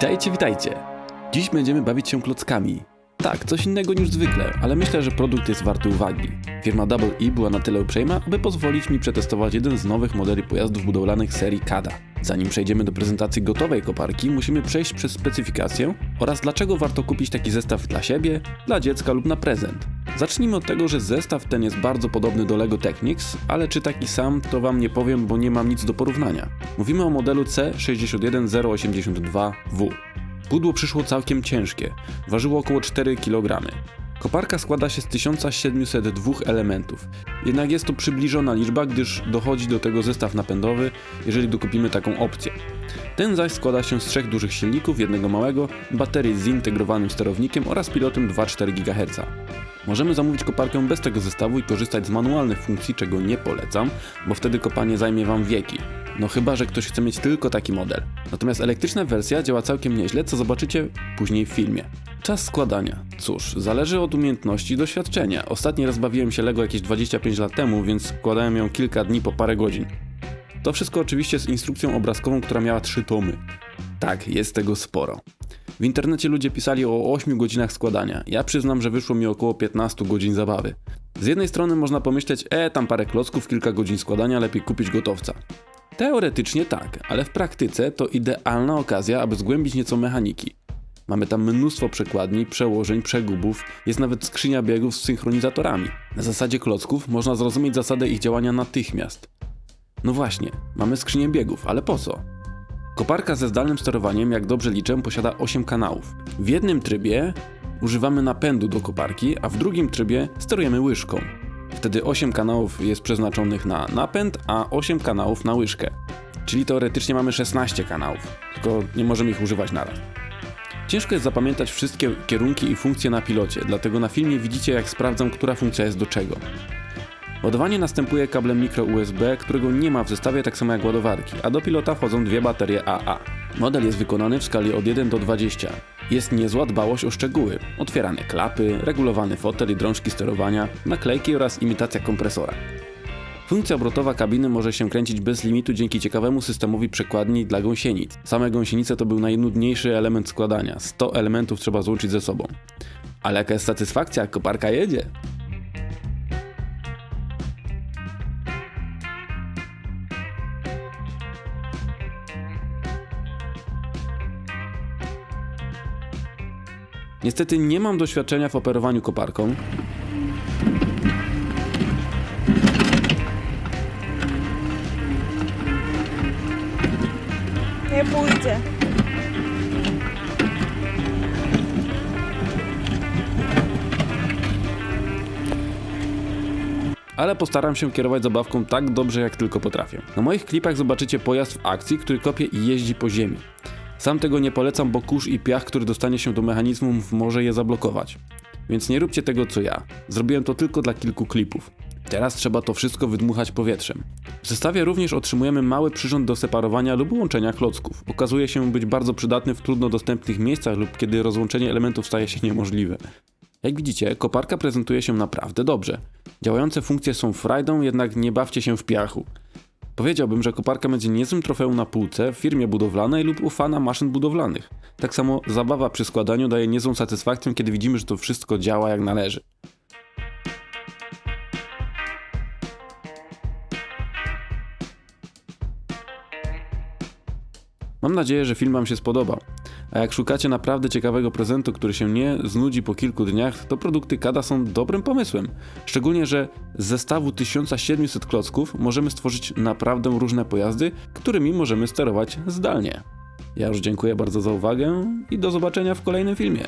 Witajcie, witajcie! Dziś będziemy bawić się klockami. Tak, coś innego niż zwykle, ale myślę, że produkt jest warty uwagi. Firma Double E była na tyle uprzejma, aby pozwolić mi przetestować jeden z nowych modeli pojazdów budowlanych serii KADA. Zanim przejdziemy do prezentacji gotowej koparki, musimy przejść przez specyfikację oraz dlaczego warto kupić taki zestaw dla siebie, dla dziecka lub na prezent. Zacznijmy od tego, że zestaw ten jest bardzo podobny do LEGO Technics, ale czy taki sam, to wam nie powiem, bo nie mam nic do porównania. Mówimy o modelu C61082W. Pudło przyszło całkiem ciężkie, ważyło około 4 kg. Koparka składa się z 1702 elementów, jednak jest to przybliżona liczba, gdyż dochodzi do tego zestaw napędowy, jeżeli dokupimy taką opcję. Ten zaś składa się z trzech dużych silników, jednego małego, baterii z zintegrowanym sterownikiem oraz pilotem 2,4 GHz. Możemy zamówić koparkę bez tego zestawu i korzystać z manualnych funkcji, czego nie polecam, bo wtedy kopanie zajmie Wam wieki. No chyba, że ktoś chce mieć tylko taki model. Natomiast elektryczna wersja działa całkiem nieźle, co zobaczycie później w filmie. Czas składania. Cóż, zależy od umiejętności i doświadczenia. Ostatni raz bawiłem się Lego jakieś 25 lat temu, więc składałem ją kilka dni po parę godzin. To wszystko oczywiście z instrukcją obrazkową, która miała 3 tomy. Tak, jest tego sporo. W internecie ludzie pisali o 8 godzinach składania. Ja przyznam, że wyszło mi około 15 godzin zabawy. Z jednej strony można pomyśleć, e, tam parę klocków, kilka godzin składania, lepiej kupić gotowca. Teoretycznie tak, ale w praktyce to idealna okazja, aby zgłębić nieco mechaniki. Mamy tam mnóstwo przekładni, przełożeń, przegubów, jest nawet skrzynia biegów z synchronizatorami. Na zasadzie klocków można zrozumieć zasadę ich działania natychmiast. No właśnie, mamy skrzynię biegów, ale po co? Koparka ze zdalnym sterowaniem, jak dobrze liczę, posiada 8 kanałów. W jednym trybie używamy napędu do koparki, a w drugim trybie sterujemy łyżką. Wtedy 8 kanałów jest przeznaczonych na napęd, a 8 kanałów na łyżkę. Czyli teoretycznie mamy 16 kanałów, tylko nie możemy ich używać naraz. Ciężko jest zapamiętać wszystkie kierunki i funkcje na pilocie, dlatego na filmie widzicie jak sprawdzam, która funkcja jest do czego. Ładowanie następuje kablem mikro USB, którego nie ma w zestawie tak samo jak ładowarki, a do pilota wchodzą dwie baterie AA. Model jest wykonany w skali od 1 do 20. Jest niezła dbałość o szczegóły. Otwierane klapy, regulowany fotel i drążki sterowania, naklejki oraz imitacja kompresora. Funkcja obrotowa kabiny może się kręcić bez limitu dzięki ciekawemu systemowi przekładni dla gąsienic. Same gąsienice to był najnudniejszy element składania. 100 elementów trzeba złączyć ze sobą. Ale jaka jest satysfakcja, jak koparka jedzie? Niestety nie mam doświadczenia w operowaniu koparką. Nie pójdzie. ale postaram się kierować zabawką tak dobrze jak tylko potrafię. Na moich klipach zobaczycie pojazd w akcji, który kopie i jeździ po ziemi. Sam tego nie polecam, bo kurz i piach, który dostanie się do mechanizmów, może je zablokować. Więc nie róbcie tego co ja. Zrobiłem to tylko dla kilku klipów. Teraz trzeba to wszystko wydmuchać powietrzem. W zestawie również otrzymujemy mały przyrząd do separowania lub łączenia klocków. Okazuje się być bardzo przydatny w trudno dostępnych miejscach lub kiedy rozłączenie elementów staje się niemożliwe. Jak widzicie, koparka prezentuje się naprawdę dobrze. Działające funkcje są frajdą, jednak nie bawcie się w piachu. Powiedziałbym, że koparka będzie niezłym trofeum na półce w firmie budowlanej lub u fana maszyn budowlanych. Tak samo zabawa przy składaniu daje niezłą satysfakcję, kiedy widzimy, że to wszystko działa jak należy. Mam nadzieję, że film Wam się spodobał. A jak szukacie naprawdę ciekawego prezentu, który się nie znudzi po kilku dniach, to produkty Kada są dobrym pomysłem. Szczególnie, że z zestawu 1700 klocków możemy stworzyć naprawdę różne pojazdy, którymi możemy sterować zdalnie. Ja już dziękuję bardzo za uwagę i do zobaczenia w kolejnym filmie.